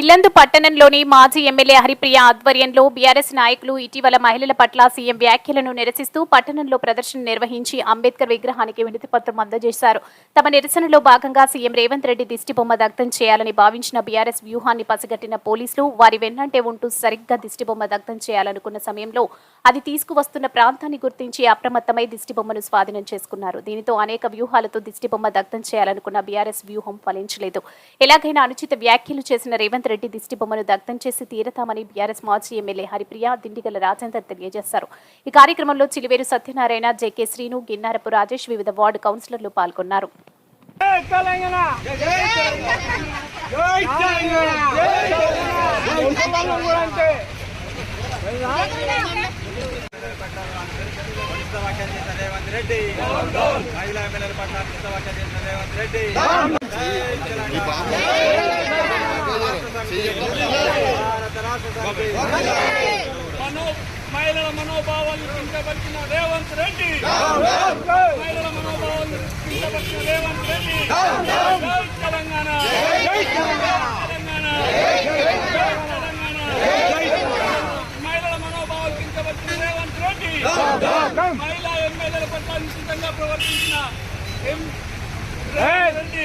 ఇల్లందు పట్టణంలోని మాజీ ఎమ్మెల్యే హరిప్రియ ఆధ్వర్యంలో బీఆర్ఎస్ నాయకులు ఇటీవల మహిళల పట్ల సీఎం వ్యాఖ్యలను నిరసిస్తూ పట్టణంలో ప్రదర్శన నిర్వహించి అంబేద్కర్ విగ్రహానికి వినతిపత్రం అందజేశారు. తమ నిరసనలో భాగంగా సీఎం రేవంత్ రెడ్డి దిష్టిబొమ్మ దగ్ధం చేయాలని భావించిన బీఆర్ఎస్ వ్యూహాన్ని పసిగట్టిన పోలీసులు వారి వెన్నంటే ఉంటూ సరిగ్గా దిష్టిబొమ్మ దగ్ధం చేయాలనుకున్న సమయంలో అది తీసుకువస్తున్న ప్రాంతాన్ని గుర్తించి అప్రమత్తమై దిష్టిబొమ్మను స్వాధీనం చేసుకున్నారు. దీనితో అనేక వ్యూహాలతో దిష్టిబొమ్మ దగ్ధం చేయాలనుకున్న బీఆర్ఎస్ వ్యూహం ఫలించలేదు. ఎలాగైనా అనుచిత వ్యాఖ్యలు చేసిన రేవంత్ రెడ్డి దిష్టిబొమ్మను దగ్ధం చేసి తీరతామని బీఆర్ఎస్ మాజీ ఎమ్మెల్యే హరిప్రియ దిండిగల రాజేందర్ తెలియజేశారు. ఈ కార్యక్రమంలో చిలివేరు సత్యనారాయణ జేకే శ్రీను గిన్నారపు రాజేష్ వివిధ వార్డు కౌన్సిలర్లు పాల్గొన్నారు. రేవంత్ రెడ్డి మహిళా ఎమ్మెల్యేల పట్ల అనుచిత చేసిన రేవంత్ రెడ్డి మనో మహిళల మనోభావాలను కించపరిచిన రేవంత్ రెడ్డి. మహిళల మనోభావాలను కించపరిచిన రేవంత్ రెడ్డి. తెలంగాణ. తెలంగాణ. తెలంగాణ. మహిళల మనోభావాలు కించపరిచిన రేవంత్ రెడ్డి. మహిళా ఎమ్మెల్యేల పట్ల నిశ్చితంగా ప్రవర్తించిన ఎం రెడ్డి.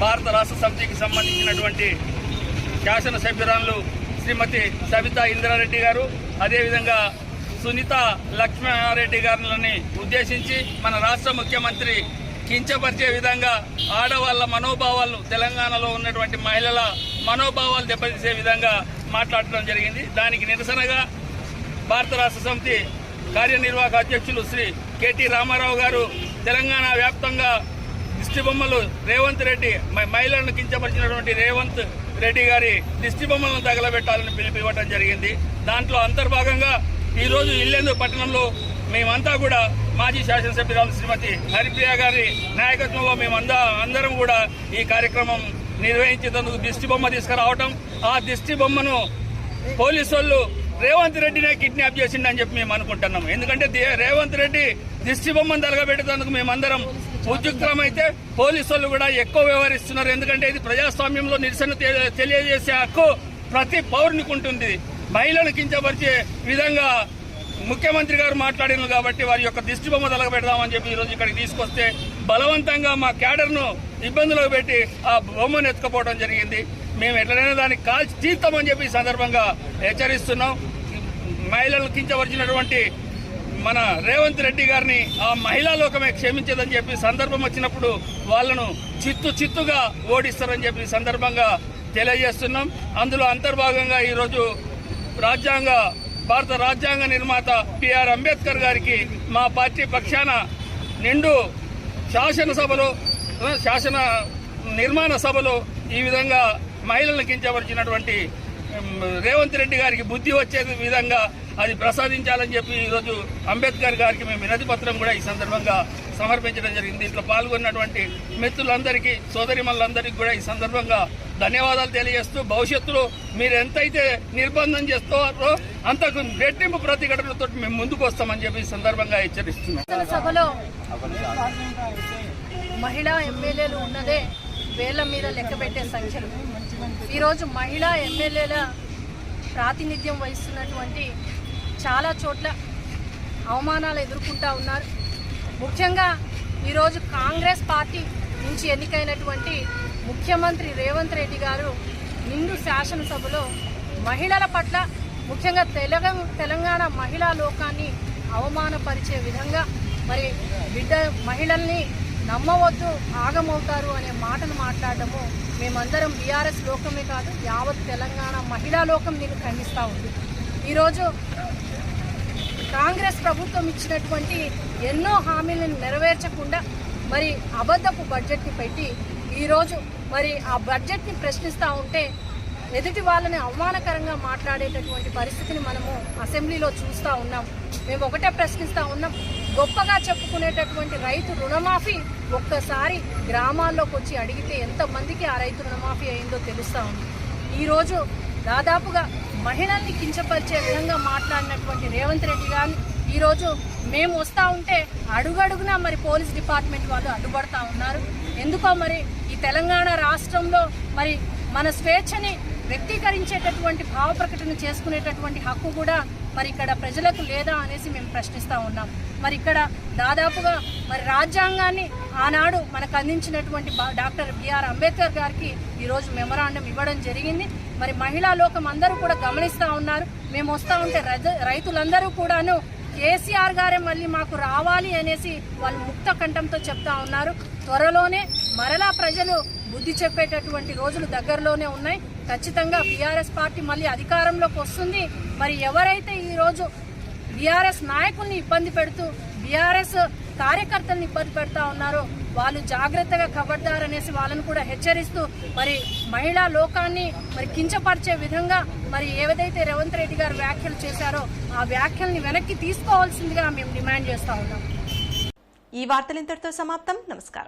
భారత రాష్ట్ర సమితికి సంబంధించినటువంటి శాసనసభ్యురాలు శ్రీమతి సవితా ఇందిరారెడ్డి గారు అదేవిధంగా సునీత లక్ష్మారెడ్డి గారిని ఉద్దేశించి మన రాష్ట్ర ముఖ్యమంత్రి కించపరిచే విధంగా ఆడవాళ్ళ మనోభావాలు తెలంగాణలో ఉన్నటువంటి మహిళల మనోభావాలు దెబ్బతీసే విధంగా మాట్లాడటం జరిగింది. దానికి నిరసనగా భారత రాష్ట్ర సమితి కార్యనిర్వాహక అధ్యక్షులు శ్రీ కెటి రామారావు గారు తెలంగాణ వ్యాప్తంగా దిష్టి బొమ్మలు రేవంత్ రెడ్డి మహిళలను కించపరిచినటువంటి రేవంత్ రెడ్డి గారి దిష్టి బొమ్మలను తగలబెట్టాలని పిలుపు ఇవ్వడం జరిగింది. దాంట్లో అంతర్భాగంగా ఈరోజు ఇల్లెందు పట్టణంలో మేమంతా కూడా మాజీ శాసనసభ్యురాలు శ్రీమతి హరిప్రియ గారి నాయకత్వంలో మేమందా అందరం కూడా ఈ కార్యక్రమం నిర్వహించేందుకు దిష్టి బొమ్మ తీసుకురావటం ఆ దిష్టి బొమ్మను పోలీసు వాళ్ళు రేవంత్ రెడ్డినే కిడ్నాప్ చేసిండని చెప్పి మేము అనుకుంటున్నాం ఎందుకంటే రేవంత్ రెడ్డి దిష్టి బొమ్మను తలగబెట్టేందుకు మేమందరం ఉద్యుక్తమైతే పోలీసులు కూడా ఎక్కువ వ్యవహరిస్తున్నారు. ఎందుకంటే ఇది ప్రజాస్వామ్యంలో నిరసన తెలియజేసే హక్కు ప్రతి పౌరునికి ఉంటుంది. మహిళను కించపరిచే విధంగా ముఖ్యమంత్రి గారు మాట్లాడినారు కాబట్టి వారి యొక్క దిష్టి బొమ్మ తలగబెడదామని చెప్పి ఈరోజు ఇక్కడికి తీసుకొస్తే బలవంతంగా మా క్యాడర్ను ఇబ్బందులకు పెట్టి ఆ బొమ్మను ఎత్తుకపోవడం జరిగింది. మేము ఎట్లనైనా దాన్ని కాల్చి తీర్తామని చెప్పి ఈ సందర్భంగా హెచ్చరిస్తున్నాం. మహిళలు కించవరిచినటువంటి మన రేవంత్ రెడ్డి గారిని ఆ మహిళా లోకమే క్షమించదని చెప్పి సందర్భం వచ్చినప్పుడు వాళ్ళను చిత్తు చిత్తుగా ఓడిస్తారని చెప్పి సందర్భంగా తెలియజేస్తున్నాం. అందులో అంతర్భాగంగా ఈరోజు రాజ్యాంగ భారత రాజ్యాంగ నిర్మాత పిఆర్ అంబేద్కర్ గారికి మా పార్టీ పక్షాన నిండు శాసనసభలో శాసన నిర్మాణ సభలో ఈ విధంగా మహిళలను కించపరిచినటువంటి రేవంత్ రెడ్డి గారికి బుద్ధి వచ్చే విధంగా అది ప్రసాదించాలని చెప్పి ఈరోజు అంబేద్కర్ గారికి మేము వినతి పత్రం కూడా ఈ సందర్భంగా సమర్పించడం జరిగింది. దీంట్లో పాల్గొన్నటువంటి మిత్రులందరికీ సోదరిమల్లందరికీ కూడా ఈ సందర్భంగా ధన్యవాదాలు తెలియజేస్తూ భవిష్యత్తులో మీరు ఎంతైతే నిర్బంధం చేస్తారో అంతకు రెట్టింపు ప్రతిఘటనతో మేము ముందుకు వస్తామని చెప్పి ఈ సందర్భంగా హెచ్చరిస్తున్నాం. సభలో మహిళా ఎమ్మెల్యేలు ఉన్నదే వేల మీద లెక్క పెట్టే సంఖ్యలు. ఈరోజు మహిళా ఎమ్మెల్యేల ప్రాతినిధ్యం వహిస్తున్నటువంటి చాలా చోట్ల అవమానాలు ఎదుర్కొంటూ ఉన్నారు. ముఖ్యంగా ఈరోజు కాంగ్రెస్ పార్టీ నుంచి ఎన్నికైనటువంటి ముఖ్యమంత్రి రేవంత్ రెడ్డి గారు నిండు శాసనసభలో మహిళల పట్ల ముఖ్యంగా తెలంగాణ తెలంగాణ మహిళా లోకాన్ని అవమానపరిచే విధంగా మరి బిడ్డ మహిళల్ని నమ్మవద్దు ఆగమవుతారు అనే మాటను మాట్లాడటము మేమందరం బీఆర్ఎస్ లోకమే కాదు యావత్ తెలంగాణ మహిళా లోకం నేను ఖండిస్తూ ఉంది. ఈరోజు కాంగ్రెస్ ప్రభుత్వం ఇచ్చినటువంటి ఎన్నో హామీలను నెరవేర్చకుండా మరి అబద్ధపు బడ్జెట్ని పెట్టి ఈరోజు మరి ఆ బడ్జెట్ని ప్రశ్నిస్తూ ఉంటే ఎదుటి వాళ్ళని అవమానకరంగా మాట్లాడేటటువంటి పరిస్థితిని మనము అసెంబ్లీలో చూస్తూ ఉన్నాం. మేము ఒకటే ప్రశ్నిస్తూ ఉన్నాం. గొప్పగా చెప్పుకునేటటువంటి రైతు రుణమాఫీ ఒక్కసారి గ్రామాల్లోకి వచ్చి అడిగితే ఎంతమందికి ఆ రైతు రుణమాఫీ అయిందో తెలుస్తూ ఉంది. ఈరోజు దాదాపుగా మహిళల్ని కించపరిచే విధంగా మాట్లాడినటువంటి రేవంత్ రెడ్డి గారిని ఈరోజు మేము వస్తూ ఉంటే అడుగడుగునా మరి పోలీస్ డిపార్ట్మెంట్ వాళ్ళు అడ్డుపడతా ఉన్నారు. ఎందుకో మరి ఈ తెలంగాణ రాష్ట్రంలో మరి మన స్వేచ్ఛని వ్యక్తీకరించేటటువంటి భావ ప్రకటన చేసుకునేటటువంటి హక్కు కూడా మరి ఇక్కడ ప్రజలకు లేదా అనేసి మేము ప్రశ్నిస్తూ ఉన్నాం. మరి ఇక్కడ దాదాపుగా మరి రాజ్యాంగాన్ని ఆనాడు మనకు అందించినటువంటి డాక్టర్ బిఆర్ అంబేద్కర్ గారికి ఈరోజు మెమరాండం ఇవ్వడం జరిగింది. మరి మహిళా లోకం అందరూ కూడా గమనిస్తూ ఉన్నారు. మేము వస్తూ ఉంటే రైతులందరూ కూడాను కేసీఆర్ గారే మళ్ళీ మాకు రావాలి అనేసి వాళ్ళు ముక్త కంఠంతో చెప్తా ఉన్నారు. త్వరలోనే మరలా ప్రజలు బుద్ధి చెప్పేటటువంటి రోజులు దగ్గరలోనే ఉన్నాయి. ఖచ్చితంగా బీఆర్ఎస్ పార్టీ మళ్ళీ అధికారంలోకి వస్తుంది. మరి ఎవరైతే ఈరోజు బీఆర్ఎస్ నాయకుల్ని ఇబ్బంది పెడుతూ బీఆర్ఎస్ కార్యకర్తల్ని ఇబ్బంది పెడతా ఉన్నారో వాళ్ళు జాగ్రత్తగా కబడ్దార్ అనేసి వాళ్ళని కూడా హెచ్చరిస్తూ మరి మహిళా లోకాన్ని మరి కించపరిచే విధంగా మరి ఏదైతే రేవంత్ రెడ్డి గారు వ్యాఖ్యలు చేశారో ఆ వ్యాఖ్యల్ని వెనక్కి తీసుకోవాల్సిందిగా మేము డిమాండ్ చేస్తా ఉన్నాం. ఈ వార్తలు ఇంతటితో సమాప్తం. నమస్కారం.